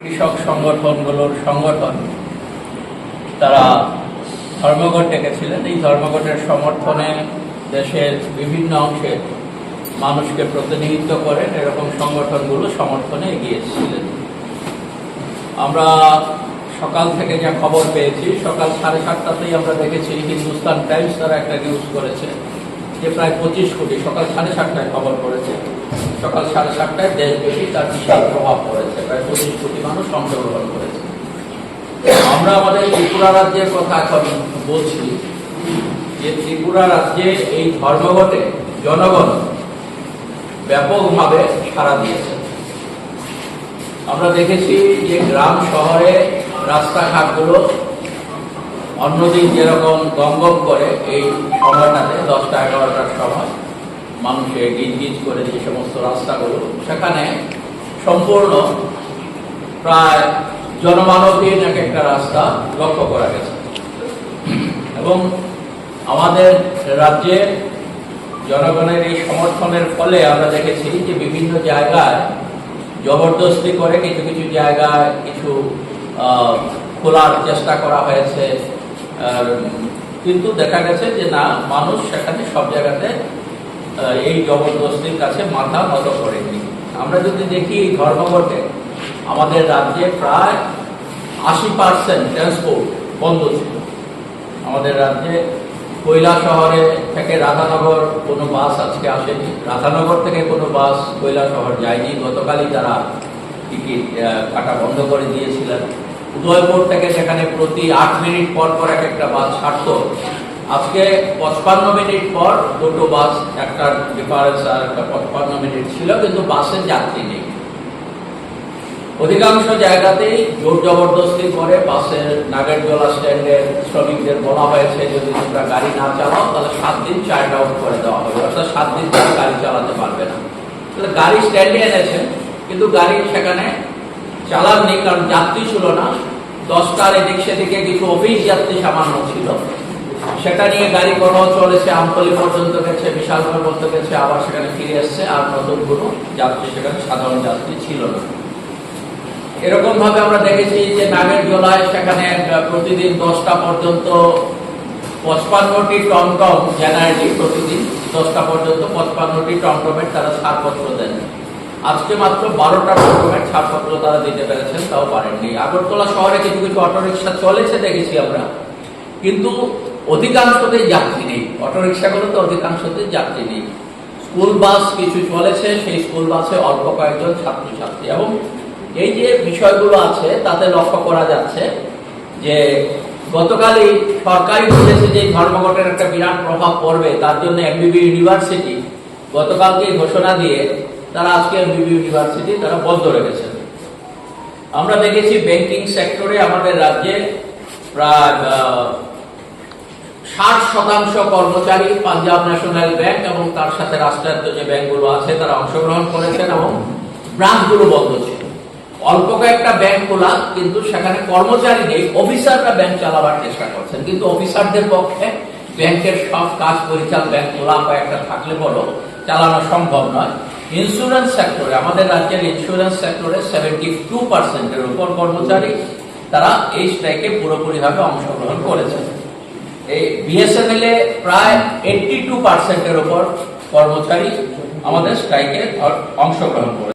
কৃষক সংগঠনগুলোর সংগঠন। তারা ধর্মঘট ডেকেছিলেন। এই ধর্মঘটের সমর্থনে দেশের বিভিন্ন অংশে মানুষকে প্রতিনিধিত্ব করেন এরকম সংগঠনগুলো সমর্থনে এগিয়েছিলেন আমরা সকাল থেকে যা খবর পেয়েছি, সকাল সাড়ে সাতটাতেই আমরা দেখেছি হিন্দুস্তান টাইমস তারা একটা নিউজ করেছে যে প্রায় পঁচিশ কোটি, সকাল সাড়ে সাতটায় খবর করেছে। সকাল সাড়ে সাতটায় দেশব্যাপী তার বিশাল প্রভাব পড়েছে। প্রায় পঁচিশ কোটি মানুষ অংশগ্রহণ করেছে। আমরা আমাদের ত্রিপুরা রাজ্যের কথা এখন বলছি যে ত্রিপুরা রাজ্যে এই ধর্মঘটে জনগণ ব্যাপকভাবে সাড়া দিয়েছে। আমরা দেখেছি যে গ্রাম শহরে রাস্তাঘাটগুলো অন্যদিন যেরকম গমগম করে এই সময়টাতে দশটা এগারোটার সময় মানুষের গিজ গিজ করে যে সমস্ত রাস্তাগুলো, সেখানে সম্পূর্ণ প্রায় জনমানবহীন এক একটা রাস্তা লক্ষ্য করা গেছে। এবং আমাদের রাজ্যে জনগণের এই সমর্থনের ফলে আমরা দেখেছি যে বিভিন্ন জায়গায় জবরদস্তি করে কিছু কিছু জায়গায় কিছু খোলার চেষ্টা করা হয়েছে। কিন্তু দেখা গেছে যে না, মানুষ সেখানে সব জায়গাতে এই জবরদস্তির কাছে মাথা নত করেনি আমরা যদি দেখি এই ধর্মঘটে আমাদের রাজ্যে প্রায় আশি পার্সেন্ট ট্রান্সপোর্ট বন্ধ ছিল। আমাদের রাজ্যে কৈলা শহরে থেকে রাধানগর কোনো বাস আজকে আসেনি। রাধানগর থেকে কোনো বাস কৈলা শহর যায়নি। গতকালই তারা টিকিট কাটা বন্ধ করে দিয়েছিলেন। উদয়পুর থেকে সেখানে প্রতি আট মিনিট পর পর এক একটা বাস ছাড়তো। আজকে পঁচপান্ন মিনিট পর দুটো বাস, একটা ডিফারেন্স আর একটা পঁচপান্ন মিনিট ছিল, কিন্তু বাসের যাত্রী নেই। অধিকাংশ জায়গাতেই জোর জবরদস্তি করে বাসের নাগেরজোলা স্ট্যান্ডের শ্রমিকদের বলা হয়েছে, যদি তোমরা গাড়ি না চালাও, তাহলে সাত দিন চার্ট আউট করে দেওয়া হবে। অর্থাৎ সাত দিন তারা গাড়ি চালাতে পারবে না। তাহলে গাড়ি স্ট্যান্ডে এনেছেন কিন্তু গাড়ি সেখানে চালাননি, কারণ যাত্রী ছিল না। দশটার এদিক সেদিকে কিছু অফিস যাত্রী সামান্য ছিল। সেটা নিয়ে গাড়ি কোনো চলেছে আমতলি পর্যন্ত গেছে বিশালগড় পর্যন্ত গেছে, আবার সেখানে ফিরে এসছে, আর নতুন কোনো যাত্রী সেখানে সাধারণ যাত্রী ছিল না। এরকম ভাবে আমরা দেখেছি যে নাগের জলায় সেখানে প্রতিদিন দশটা পর্যন্ত পঁচপান্নটি টমটম জেনারেলি, প্রতিদিন দশটা পর্যন্ত পঁচপান্নটি টমটমের তারা ছাড়পত্র দেন। আজকে মাত্র বারোটা টমটমের ছাড়পত্র তারা দিতে পেরেছেন, তাও পারেননি। আগরতলা শহরে কিছু কিছু অটোরিকশা চলেছে, দেখেছি আমরা। কিন্তু অধিকাংশতেই যাত্রী নেই। অটোরিকশাগুলোতে অধিকাংশতেই যাত্রী নেই। স্কুল বাস কিছু চলেছে, সেই স্কুল বাসে অল্প কয়েকজন ছাত্রছাত্রী। এবং এই যে বিষয়গুলো আছে, তাতে লক্ষ্য করা যাচ্ছে যে গতকালই সরকারি বলেছে যে ধর্মঘটের একটা বিরাট প্রভাব পড়বে, তার জন্য এমবিবি ইউনিভার্সিটি গতকালকে ঘোষণা দিয়ে তারা আজকে এমবিবি ইউনিভার্সিটি তারা বন্ধ রেখেছে। আমরা দেখেছি ব্যাংকিং সেক্টরে আমাদের রাজ্যে প্রায় ষাট শতাংশ কর্মচারী পাঞ্জাব ন্যাশনাল ব্যাংক এবং তার সাথে রাষ্ট্রায়ত্ত যে ব্যাংকগুলো আছে, তারা অংশগ্রহণ করেছেন এবং ব্রাঞ্চগুলো বন্ধ ছিল। অল্প কয়েকটা ব্যাংক খোলা, কিন্তু সেখানে কর্মচারী নেই, অফিসাররা ব্যাংক চালাবার চেষ্টা করছেন। কিন্তু অফিসারদের পক্ষে ব্যাংকের সব কাজ পরিচাল ব্যাংক খোলা কয়েকটা থাকলে বড় চালানো সম্ভব নয়। ইন্স্যুরেন্স সেক্টরে আমাদের রাজ্যের ইন্স্যুরেন্স সেক্টরে সেভেন্টি টু পার্সেন্টের উপর কর্মচারী, তারা এই স্ট্রাইকে পুরোপুরিভাবে অংশগ্রহণ করেছেন। এই বিএসএনএল এ প্রায় এইট্টি টু পার্সেন্টের উপর কর্মচারী আমাদের স্ট্রাইকে অংশগ্রহণ করে